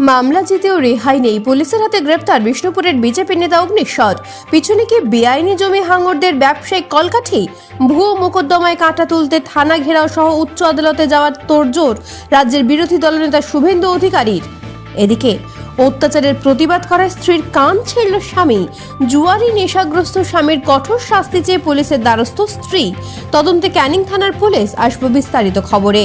মামলা জিতেও রেহাই নেই। পুলিশের হাতে গ্রেপ্তার বিষ্ণুপুরের বিজেপি নেতা অগ্নিশ্বর পিছনে কি বেআইনি জমি হাঙরদের ব্যবসায়িক কলকাঠি? ভুয়ো মোকদ্দমায় কাঁটা তুলতে থানা ঘেরাও সহ উচ্চ আদালতে যাওয়ার তোড়জোড়। রাজ্যের বিরোধী দলনেতা শুভেন্দু অধিকারীর। এদিকে, অত্যাচারের প্রতিবাদ করায় স্ত্রীর কান ছিঁড়ল স্বামী। জুয়ারি নেশাগ্রস্ত স্বামীর কঠোর শাস্তি চেয়ে পুলিশের দ্বারস্থ স্ত্রী। তদন্তে ক্যানিং থানার পুলিশ আসবে বিস্তারিত খবরে।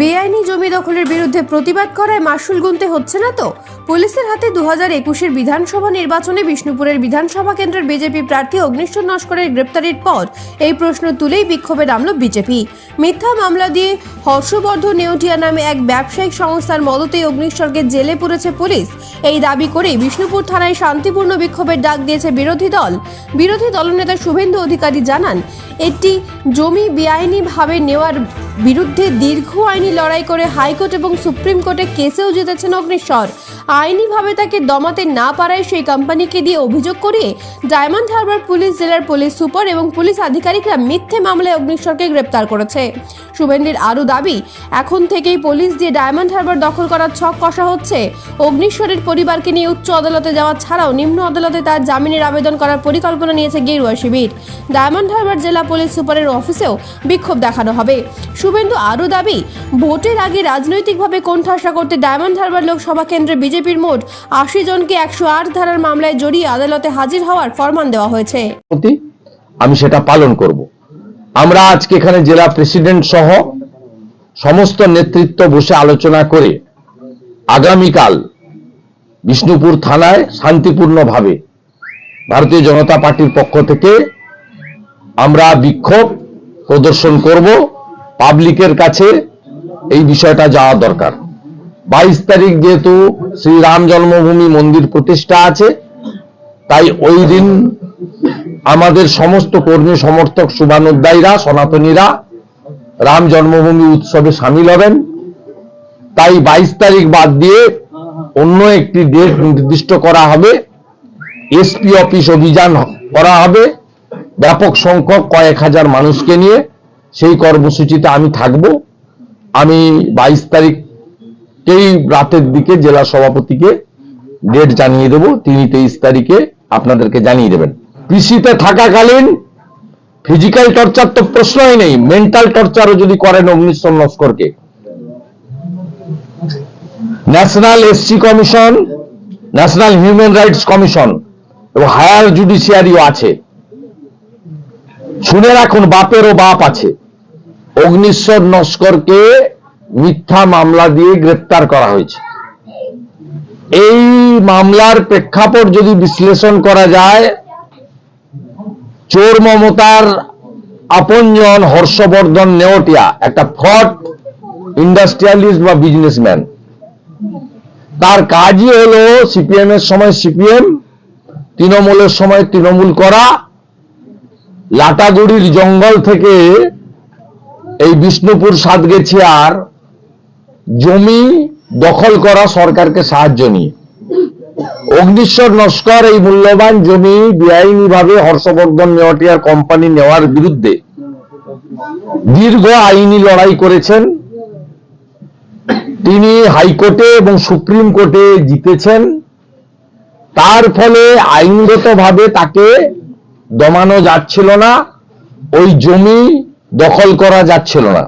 বেআইনি জমি দখলের বিরুদ্ধে প্রতিবাদ করায় মাসুল গুনতে হচ্ছে না তো? পুলিশের হাতে দু হাজার একুশের বিধানসভা নির্বাচনে বিষ্ণুপুরের বিধানসভা কেন্দ্রের বিজেপি প্রার্থী অগ্নিশ্বর নস্করের গ্রেপ্তারের পর এই প্রশ্ন তুলেই বিক্ষোভে নামল বিজেপি। মিথ্যা মামলা দিয়ে হর্ষবর্ধন নেওটিয়া নামে এক ব্যবসায়িক সংস্থার মদতে অগ্নিশ্বরকে জেলে পুরেছে পুলিশ। এই দাবি করে বিষ্ণুপুর থানায় শান্তিপূর্ণ বিক্ষোভের ডাক দিয়েছে বিরোধী দল। বিরোধী দলনেতা শুভেন্দু অধিকারী জানান, একটি জমি বেআইনিভাবে নেওয়ার বিরুদ্ধে দীর্ঘ আইনি লড়াই করে হাইকোর্ট এবং সুপ্রিম কোর্টে কেসেও জিতেছেন অগ্নিশ্বর আইনিভাবে তাকে দমাতে না পারায় সেই কোম্পানিকে দিয়ে অভিযোগ করে ডায়মন্ড হারবার পুলিশ, জেলার পুলিশ সুপার এবং পুলিশ আধিকারিকরা মিথ্যে মামলায় অগ্নিশ্বরকে গ্রেপ্তার করেছে। শুভেন্দির আরও দাবি, এখন থেকেই পুলিশ দিয়ে ডায়মন্ড হারবার দখল করার ছক কষা হচ্ছে। অগ্নিশ্বরের পরিবারকে নিয়ে উচ্চ আদালতে যাওয়া ছাড়াও নিম্ন আদালতে তার জামিনের আবেদন করার পরিকল্পনা নিয়েছে গেরুয়া শিবির। ডায়মন্ড হারবার জেলা পুলিশ সুপারের অফিসেও বিক্ষোভ দেখানো হবে। শুভেন্দু আরও দাবি, ভোটের আগে রাজনৈতিকভাবে কোণঠাসা করতে ডায়মন্ড হারবার লোকসভা কেন্দ্রে বিজেপির মোট আশি জনকে একশো আট ধারার মামলায় জড়িয়ে আদালতে হাজির হওয়ার ফরমান দেওয়া হয়েছে। আমি সেটা পালন করব। আমরা আজকে এখানে জেলা প্রেসিডেন্ট সহ সমস্ত নেতৃত্ব বসে আলোচনা করে আগামীকাল বিষ্ণুপুর থানায় শান্তিপূর্ণভাবে ভারতীয় জনতা পার্টির পক্ষ থেকে আমরা বিক্ষোভ প্রদর্শন করব। পাবলিকের কাছে এই বিষয়টা যাওয়া দরকার। বাইশ তারিখ যেহেতু শ্রীরাম জন্মভূমি মন্দির প্রতিষ্ঠা আছে, তাই ওই দিন আমাদের সমস্ত কর্মী সমর্থক শুভানুদ্দায়ীরা সনাতনীরা রাম জন্মভূমি উৎসবে সামিল হবেন। তাই বাইশ তারিখ বাদ দিয়ে অন্য একটি ডেট নির্দিষ্ট করা হবে। এসপি অফিস অভিযান করা হবে। ব্যাপক সংখ্যক কয়েক হাজার মানুষকে নিয়ে সেই কর্মসূচিতে আমি থাকব। আমি বাইশ তারিখকেই রাতের দিকে জেলা সভাপতিকে ডেট জানিয়ে দেব। তিনি তেইশ তারিখে আপনাদেরকে জানিয়ে দেবেন। কৃষিতে থাকাকালীন ফিজিক্যাল টর্চার তো প্রশ্নই নেই মেন্টাল টর্চারও যদি করেন Agnishwar নস্করকে national SC commission national human rights commission এবং হায়ার জুডিশিয়ারিও আছে। শুনে রাখুন, বাপেরও বাপ আছে। অগ্নিশ্বর নস্করকে মিথ্যা মামলা দিয়ে গ্রেপ্তার করা হয়েছে। এই মামলার প্রেক্ষাপট যদি বিশ্লেষণ করা যায় চোর মমতার আপনজন হর্ষবর্ধন নেওটিয়া, একটা ফ্রড ইন্ডাস্ট্রিয়ালিস্ট বা বিজনেসম্যান। তার কাজই হলো সিপিএম এর সময় সিপিএম, তৃণমূলের সময় তৃণমূল করা। লাটাগুড়ির জঙ্গল থেকে এই বিষ্ণুপুর সাতগেছিয়ার জমি দখল করা সরকারকে সাহায্য নিয়ে। অগ্নিশ্বর নস্কর এই মূল্যবান জমি বেআইনিভাবে হর্ষবর্ধন নেওয়াটিয়ার কোম্পানি নেওয়ার বিরুদ্ধে দীর্ঘ আইনি লড়াই করেছেন। তিনি হাইকোর্টে এবং সুপ্রিম কোর্টে জিতেছেন। তার ফলে আইনগতভাবে তাকে দমানো যাচ্ছিল না, ওই জমি দখল করা যাচ্ছিল না।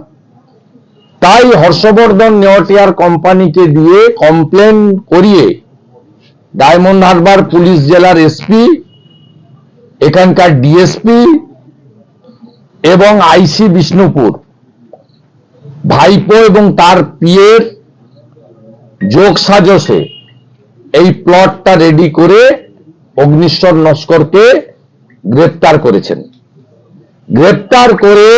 তাই হর্ষবর্ধন নেওয়াটিয়ার কোম্পানিকে দিয়ে কমপ্লেন করিয়ে ডায়মন্ড হারবার পুলিশ জেলার এসপি, এখানকার ডিএসপি এবং আইসি বিষ্ণুপুর। ভাইপো এবং তার পিয়ের যোগ সাজসে এই প্লটটা রেডি করে অগ্নিশ্বর নস্করকে গ্রেপ্তার করেছেন। গ্রেপ্তার করে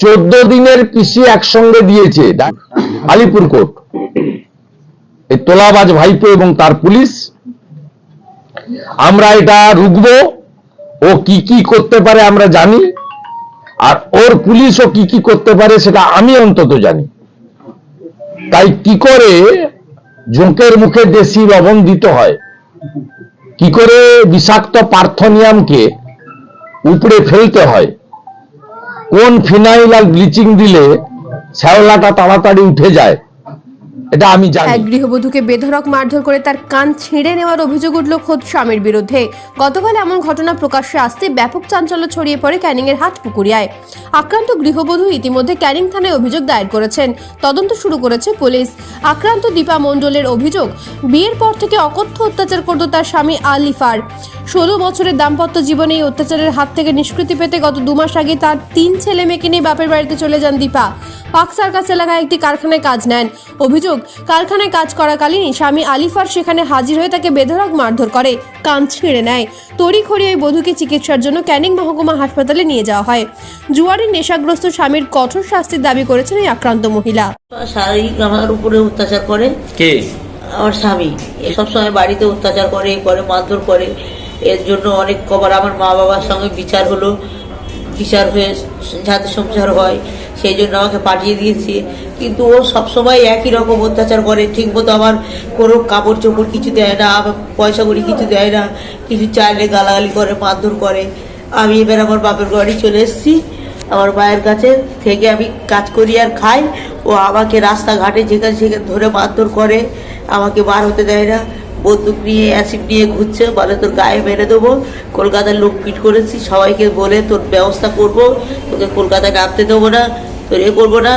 চোদ্দ দিনের পিসি একসঙ্গে দিয়েছে আলিপুর কোর্ট এই তোলাবাজ ভাইপো এবং তার পুলিশ, আমরা এটা রুখবো, ও কি কি করতে পারে আমরা জানি, আর ওর পুলিশও কি কি করতে পারে সেটা আমি অন্তত জানি। তাই কি করে জোঁকের মুখে দেশি লবণ দিতে হয়? কি করে বিষাক্ত পার্থনিয়ামকে উপড়ে ফেলতে হয়? কোন ফিনাইল আর ব্লিচিং দিলে শ্যাওলাটা তাড়াতাড়ি উঠে যায়? এটা আমি জানি। এক গৃহবধূকে বেধড়ক মারধর করে তার কান ছিঁড়ে নেওয়ার অভিযোগ উঠল খোদ স্বামীর বিরুদ্ধে। গতকাল এমন ঘটনা প্রকাশ্যে আসতে ব্যাপক চাঞ্চল্য ছড়িয়ে পড়ে ক্যানিং এর হাট পুকুরিয়ায়। আক্রান্ত গৃহবধূ ইতিমধ্যে ক্যানিং থানায় অভিযোগ দায়ের করেছেন। তদন্ত শুরু করেছে পুলিশ। আক্রান্ত দীপা মণ্ডলের অভিযোগ, বিয়ের পর থেকে অকথ্য অত্যাচার করত তার স্বামী আলিফার ষোলো বছরের দাম্পত্য জীবনে এই অত্যাচারের হাত থেকে নিষ্কৃতি পেতে গত দু মাস আগে তার তিন ছেলে মেয়েকে নিয়ে বাপের বাড়িতে চলে যান দীপা। পাক সার্কাস এলাকায় একটি কারখানায় কাজ নেন। অভিযোগ কারখানায় কাজ করাকালীনই স্বামী আলিফার সেখানে হাজির হয়ে তাকে বেধড়ক মারধর করে কান ছিঁড়ে নেয়। তড়িঘড়ি ওই বধূকে চিকিৎসার জন্য ক্যানিং মহকুমা হাসপাতালে নিয়ে যাওয়া হয়। জুয়ারের নেশাগ্রস্ত স্বামীর কঠোর শাস্তির দাবি করেছেন এই আক্রান্ত মহিলা। শারীরিক আমার উপরে অত্যাচার করে। কে? আমার স্বামী। এ সবসময় বাড়িতে অত্যাচার করে করে মারধর করে। এর জন্য অনেক কবার আমার মা বাবার সঙ্গে বিচার হলো। বিচার হয়ে যাতে সংসার হয়। সেই জন্য আমাকে পাঠিয়ে দিয়েছে। কিন্তু ও সবসময় একই রকম অত্যাচার করে। ঠিক মতো আমার কোনো কাপড় চোপড় কিছু দেয় না পয়সা করি কিছু দেয় না। কিছু চাইলে গালাগালি করে, মারধর করে। আমি এবার আমার বাপের বাড়ি চলে এসেছি। আমার মায়ের কাছে থেকে আমি কাজ করি আর খাই। ও আমাকে রাস্তাঘাটে যেখানে সেখানে ধরে মারধর করে। আমাকে বার হতে দেয় না। বন্দুক নিয়ে অ্যাসিড নিয়ে ঘুরছে, বলে তোর গায়ে মেরে দেবো, কলকাতার লোক পিট করেছি, সবাইকে বলে তোর ব্যবস্থা করব, তোকে কলকাতায় নামতে দেবো না, তোর এ করব না,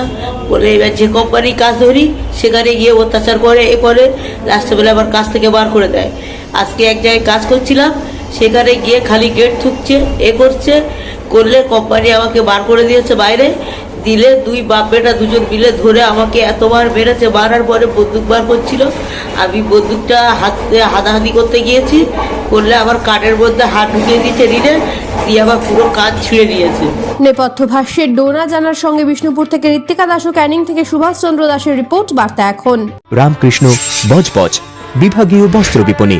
বলে এবার যে কোম্পানি কাজ ধরি, সেখানে গিয়ে অত্যাচার করে, এ করে লাস্টে বেলা কাজ থেকে বার করে দেয়। আজকে এক জায়গায় কাজ করছিলাম, সেখানে গিয়ে খালি গেট ঠুকছে এ করছে, করলে কোম্পানি আমাকে বার করে দিয়েছে বাইরে দিলে দুই বাপ বেটা দুজন মিলে ধরে আমাকে এতবার মেরেছে মারার পরে বন্দুক বার করছিল। আমি বন্দুকটা হাতে হাতাহাতি করতে গিয়েছি করলে আমার কানের মধ্যে হাত ঢুকিয়ে দিয়েছে রিনে দিয়ে আমার পুরো কাজ ছিঁড়ে দিয়েছে নেপথ্য ভাষ্যের ডোনা জানার সঙ্গে বিষ্ণুপুর থেকে ঋত্বিকা দাস ও ক্যানিং থেকে সুভাষচন্দ্র দাসের রিপোর্ট বার্তা এখন। রামকৃষ্ণ বজবজ বিভাগীয় বস্ত্র বিপণী।